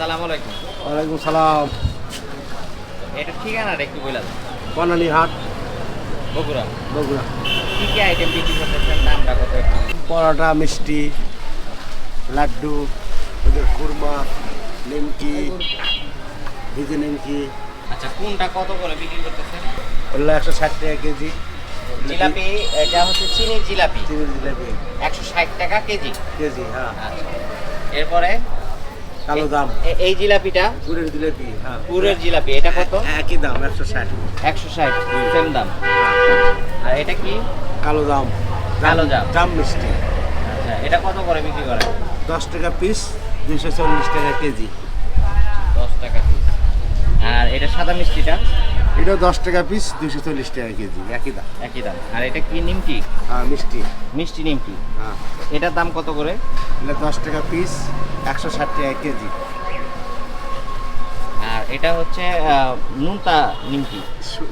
আসসালামু আলাইকুম। ওয়ালাইকুম সালাম। এটা ঠিকানাটা একটু বলে দেন বনানী হাট বগুড়া। বগুড়া। কি কি আইটেম বিক্রি করতেছেন? দামটা কত পরোটা মিষ্টি লাড্ডু ওদের কুরমা নিমকি ভিজে নিমকি। আচ্ছা কোনটা কত করে বিক্রি করতেছেন? ওগুলো একশো ষাট টাকা কেজি। জিলাপি এটা হচ্ছে চিনির জিলাপি। চিনির জিলাপি। একশো ষাট টাকা কেজি। কেজি হ্যাঁ। আচ্ছা। এরপরে? কালো দাম। এই জিলাপিটা? পুরের জিলাপি হ্যাঁ। পুরের জিলাপি এটা কত? একই দাম একশো ষাট। একশো ষাট সেম দাম। আর এটা কি? কালো দাম। কালো জাম। জাম মিষ্টি। আচ্ছা এটা কত করে বিক্রি করে দশ টাকা পিস দুইশো চল্লিশ টাকা কেজি। দশ টাকা পিস আর এটা সাদা মিষ্টিটা? এটাও দশ টাকা পিস দুইশো চল্লিশ টাকা কেজি একই দাম। একই দাম। আর এটা কি নিমকি? হ্যাঁ মিষ্টি। মিষ্টি নিমকি। হ্যাঁ। এটার দাম কত করে? এটা দশ টাকা পিস একশো ষাট টাকা কেজি। আর এটা হচ্ছে নুনতা নিমকি।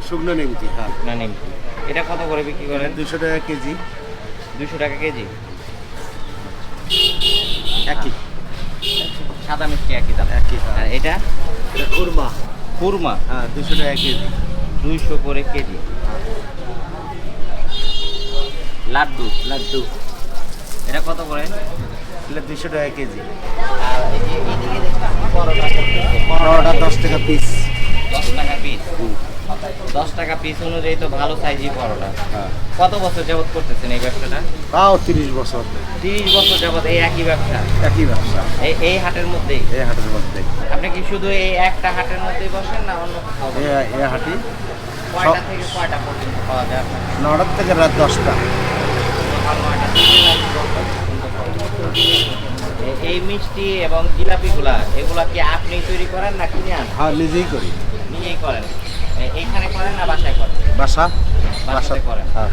শুকনো নিমকি হ্যাঁ। না নিমকি। এটা কত করে বিক্রি করেন? দুশো টাকা কেজি। দুশো টাকা কেজি? একই। সাদা মিষ্টি একই দাম। একই হ্যাঁ। আর এটা? এটা কুরমা কুরমা হ্যাঁ দুশো টাকা কেজি। দুইশো করে কেজি। লাড্ডু। লাড্ডু। এটা কত করে? এটা দুশো টাকা কেজি। পরোটা দশ টাকা। পিস দশ টাকা পিস দশ টাকা পিস অনুযায়ী তো ভালো সাইজই পরোটা। হ্যাঁ। কত বছর যাবত করতেছেন এই ব্যবসাটা? তাও তিরিশ বছর। তিরিশ বছর যাবত এই একই ব্যবসা? একই ব্যবসা। এই এই হাটের মধ্যেই? এই হাটের মধ্যে আপনি কি শুধু এই একটা হাটের মধ্যেই বসেন না অন্য কোথাও বসেন? এ- এ হাটি কয়টা থেকে কয়টা পর্যন্ত পাওয়া যায়? নটার থেকে রাত দশটা। এই মিষ্টি এবং জিলাপিগুলা এগুলা কি আপনি তৈরি করেন না কিনে আন হ্যাঁ নিজেই করি। নিজেই করেন? এইখানে করেন না বাসায় করেন? বাসা? বাসাতে করেন। হ্যাঁ।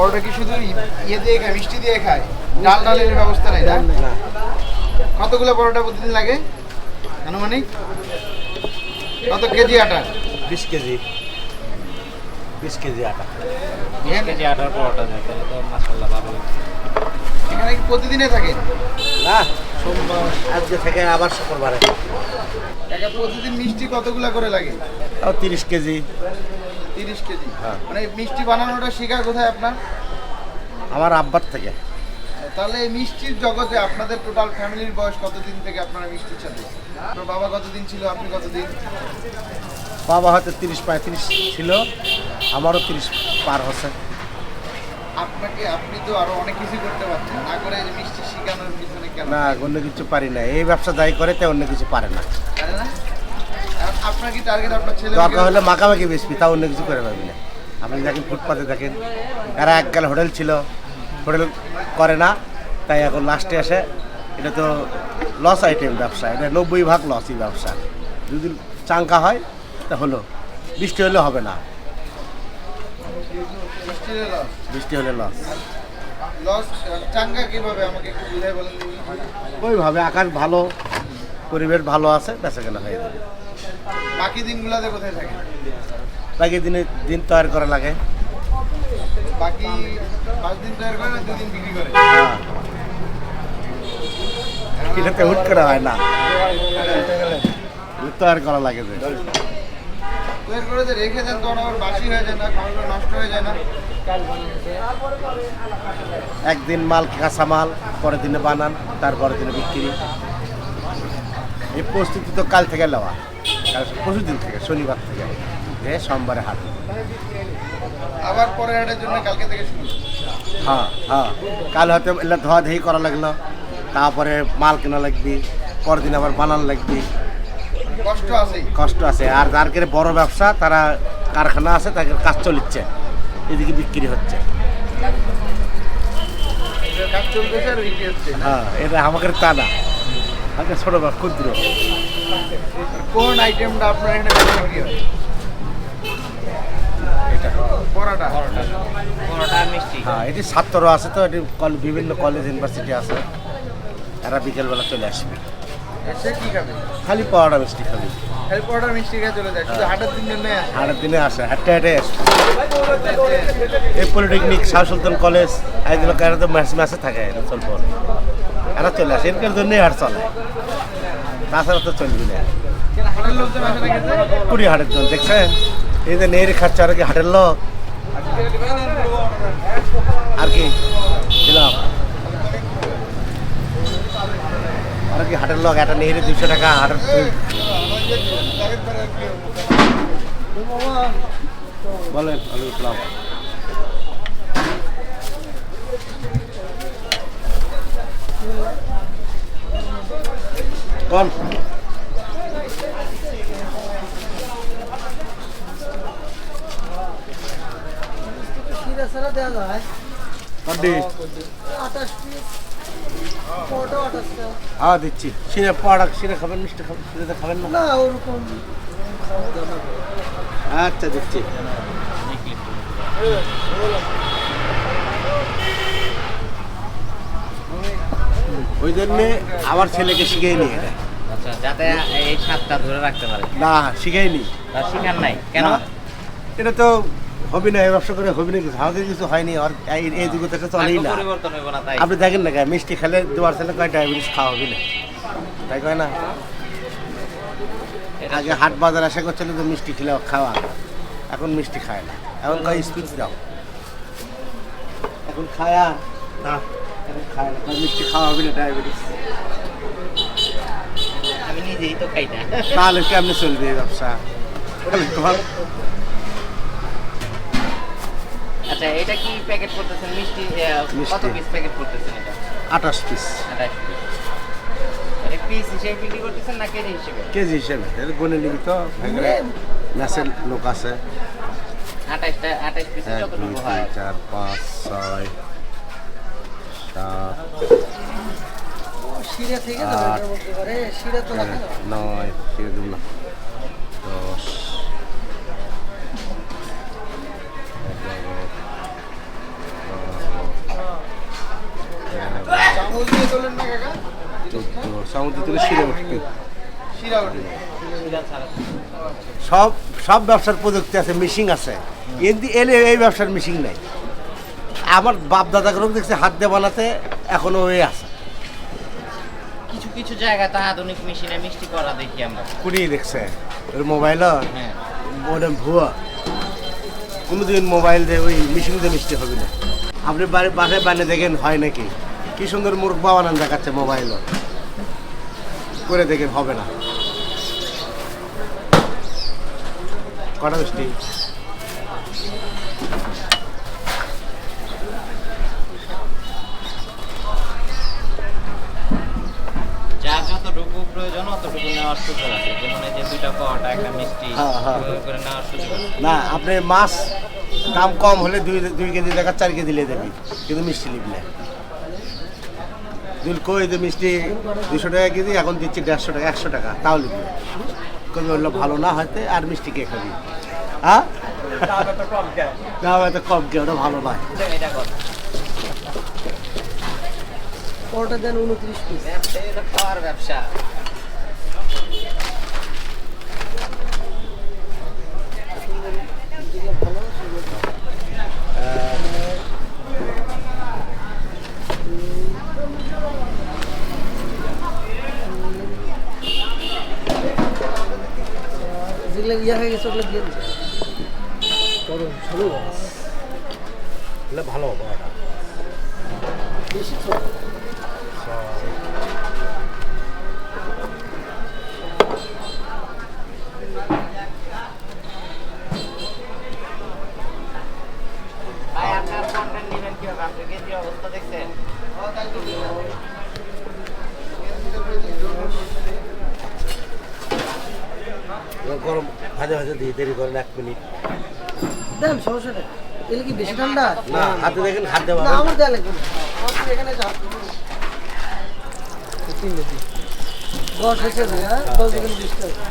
পরোটা কি শুধু ইয়ে দিয়ে খায় মিষ্টি দিয়ে খায়? ডাল ডালের ব্যবস্থা নাই না? না। কতগুলো পরোটা প্রতিদিন লাগে? আনুমানিক? কত কেজি আটা? বিশ কেজি। বিশ কেজি আটা। বিশ কেজি আটার পরোটা তাহলে তো মাসাল্লাহ ভালো এখানে কি প্রতিদিনে থাকে? না। সোমবার। আজকে থেকে আবার শুক্রবারে। প্রতিদিন মিষ্টি কতগুলো করে লাগে? তাও তিরিশ কেজি। তিরিশ কেজি। হ্যাঁ। মানে মিষ্টি বানানোটা শেখা কোথায় আপনার? আমার আব্বার থেকে। তাহলে এই মিষ্টির জগতে আপনাদের টোটাল ফ্যামিলির বয়স কতদিন থেকে আপনারা মিষ্টির সাথে আপনার বাবা কতদিন ছিল আপনি কতদিন? বাবা হয়তো তিরিশ পঁয়ত্রিশ ছিল আমারও তিরিশ পার হচ্ছে। আপনাকে আপনি তো আরও অনেক কিছু করতে পারছেন না করে এই মিষ্টি শেখানোর পিছনে কেন? না অন্য কিছু পারি না। এই ব্যবসা যাই করে তাই অন্য কিছু পারে না। আপনার কি টার্গেট আপনার ছেলে দরকার হলে মাখামাখি বেশি তা অন্য কিছু করে পারবি না। আপনি দেখেন ফুটপাতে দেখেন এরা এককাল হোটেল ছিল হোটেল করে না তাই এখন লাস্টে আসে এটা তো লস আইটেম ব্যবসা এটা নব্বই ভাগ লসই ব্যবসা। যদি চাঙ্কা হয় তা হলো বৃষ্টি হলে হবে না। বৃষ্টি হলে লস। ওইভাবে আকাশ ভালো পরিবেশ ভালো আছে বেঁচে কেনা হয়ে যাবে। বাকি দিনগুলোতে কোথায় থাকে? বাকি দিনে দিন তৈরি করা লাগে। বাকি পাঁচ দিন তৈরি করে না দুদিন বিক্রি করে? হ্যাঁ। এটাতে হুট করা হয় না। তৈরি করা লাগে যে। তৈরি করে যে রেখে দেন তখন আবার বাসি হয়ে যায় না নষ্ট হয়ে যায় না। একদিন মাল কাঁচা মাল পরের দিনে বানান তারপরের দিনে বিক্রি। এই প্রস্তুতি তো কাল থেকে নেওয়া। কাল পরশু দিন থেকে শনিবার থেকে যে সোমবারে হাট। আবার পরের হাটের জন্য কালকে থেকে শুরু? হ্যাঁ হ্যাঁ। কাল হয়তো এগুলো ধোয়া ধেই করা লাগল তারপরে মাল কেনা লাগবে পরের দিন আবার বানান লাগবে। কষ্ট আছেই। কষ্ট আছে। আর যার করে বড় ব্যবসা তারা কারখানা আছে তাকে কাজ চলিচ্ছে এদিকে বিক্রি হচ্ছে। হ্যাঁ এটা আমাদের তা না। আমাকে ছোট বা ক্ষুদ্র। কোন আইটেমটা আপনার এখানে বেশি বিক্রি হয় এটা পরাটা। পরোটা। মিষ্টি। হ্যাঁ এটি ছাত্র আছে তো এটি কল- বিভিন্ন কলেজ ইউনিভার্সিটি আছে। এরা বিকেলবেলা চলে আসবে। সে কি খাবে? খালি পাওয়াটা মিষ্টি খাবি। খালি পরোটা মিষ্টি খেয়ে চলে যায়। শুধু হাটের দিন জন্য হাটের দিনে আসে। হাটে হাটে আসে। এই পলিটেকনিক শাহ সুলতান কলেজ এইগুলো এরা তো ম্যাচ ম্যাচে থাকে এরা চলবো এরা চলে আসে। এর জন্যই হাট চলে। তাছাড়া তো চলবি না কুড়ি হাটের জন, দেখছেন? এই যে নেই খাচ্ছে আর কি হাটের লোক। আর কি? দিলাম। আর কি হাটের লোক, একটা নেই দুশো টাকা হাটের বলেন আলু ইসলাম কোন শিরা ছাড়া দেওয়া যায় কন্ডি আঠাশ পিস পরোটা আঠাশটা হ্যাঁ দিচ্ছি। সিনে পড়া সিনে খাবেন মিষ্টি খাবেন সিনেতে খাবেন না? ওরকম আচ্ছা দিচ্ছি। ওই জন্যে আমার ছেলেকে শিখেই নিয়ে। এটা আচ্ছা যাতে এই স্বাদটা ধরে রাখতে পারে। না শিখেইনি। তা শিখার নাই। কেন? না। এটা তো হবি না এই ব্যবসা করে হবি না কিছু আমাদের কিছু হয়নি আর এই- এই যুগে থেকে চলেই ভাগ্য না। পরিবর্তন হইব না তাই। আপনি দেখেন না মিষ্টি খেলে দুবার ছেলে কয় ডায়াবেটিস খাওয়া হবি না? তাই কয় না? এটা আগে হাট বাজার আশা করছিল তো মিষ্টি খেলে খাওয়া এখন মিষ্টি খায় না। এখন কয় স্পিচ দাও। এখন খায়া না। এখন খায় না কয় মিষ্টি খাওয়া হবে না ডায়াবেটিস। নিজেই তো খাই না। তাহলে কেমনে চলবে এই ব্যবসা? আচ্ছা এটা কি প্যাকেট করতেছেন? মিষ্টি কত পিস প্যাকেট করতেছেন এটা? আঠাশ পিস আঠাশ পিস হিসেবে বিক্রি করতেছেন না কেজি হিসেবে? কেজি হিসেবে। এটা গুনে নিবি তো লোক আছে। আঠাশটা আঠাশ পিসে দুই হয়। চার পাঁচ ছয় সাত শিরা থেকে আট, করে। নয় দশ ওঠে সব সব ব্যবসার প্রযুক্তি আছে মিশিং আছে। কিন্তু এলে এই ব্যবসার মিশিং নাই। আমার বাপ দাদা দাদাগুলো দেখছে হাত দিয়ে বানাতে এখনও ওই আছে। কিছু কিছু জায়গায় তো আধুনিক মেশিনে মিষ্টি করা দেখি আমরা। কুড়িয়ে দেখছে। মোবাইল হ্যাঁ। ওটা ভুয়া। কোনোদিন মোবাইল দিয়ে ওই মিশিং দিয়ে মিষ্টি হবে না। আপনি বাড়ি বাসায় বানিয়ে দেখেন হয় নাকি? কি সুন্দর মুরগ বানান দেখাচ্ছে মোবাইলও করে দেখেন হবে না। কটা মিষ্টি? সুযোগ আছে যেমন এই যে দুইটা পরোটা একটা মিষ্টি হ্যাঁ, হ্যাঁ। ওইভাবে করে নেওয়ার সুযোগ না আপনি মাছ দাম কম হলে দুই দুই কেজি টাকা চার কেজি নিয়ে দেবি কিন্তু মিষ্টি নিবি না। দুই কই যে মিষ্টি দুশো টাকা কেজি এখন দিচ্ছি দেড়শো টাকা একশো টাকা তাও নিবি কবি বলল ভালো না হয়তো আর মিষ্টি কে খাবি? হ্যাঁ? দাম এত কম কে ওটা ভালো নয় এটা পরোটা দেন উনত্রিশ পিস। ব্যবসা এটা খাওয়ার ব্যবসা। ইয়ে হয়ে গেছে ওগুলো দিয়ে করুন শুরু ভালো হবে ওটা। বেশি ছোট আপনার কন্টেন্ট নেবেন কীভাবে? আপনি অবস্থা দেখছেন? গরম ভাজা ভাজা দিয়ে দেরি করেন এক মিনিট। দেন সমস্যা নেই। এগুলো কি বেশি ঠান্ডা? না হাতে দেখেন হাত দেওয়া না আমার দেওয়া লাগবে এখানে চাপ তিন কেজি দশ হয়েছে না? দশ এখানে বিশ টাকা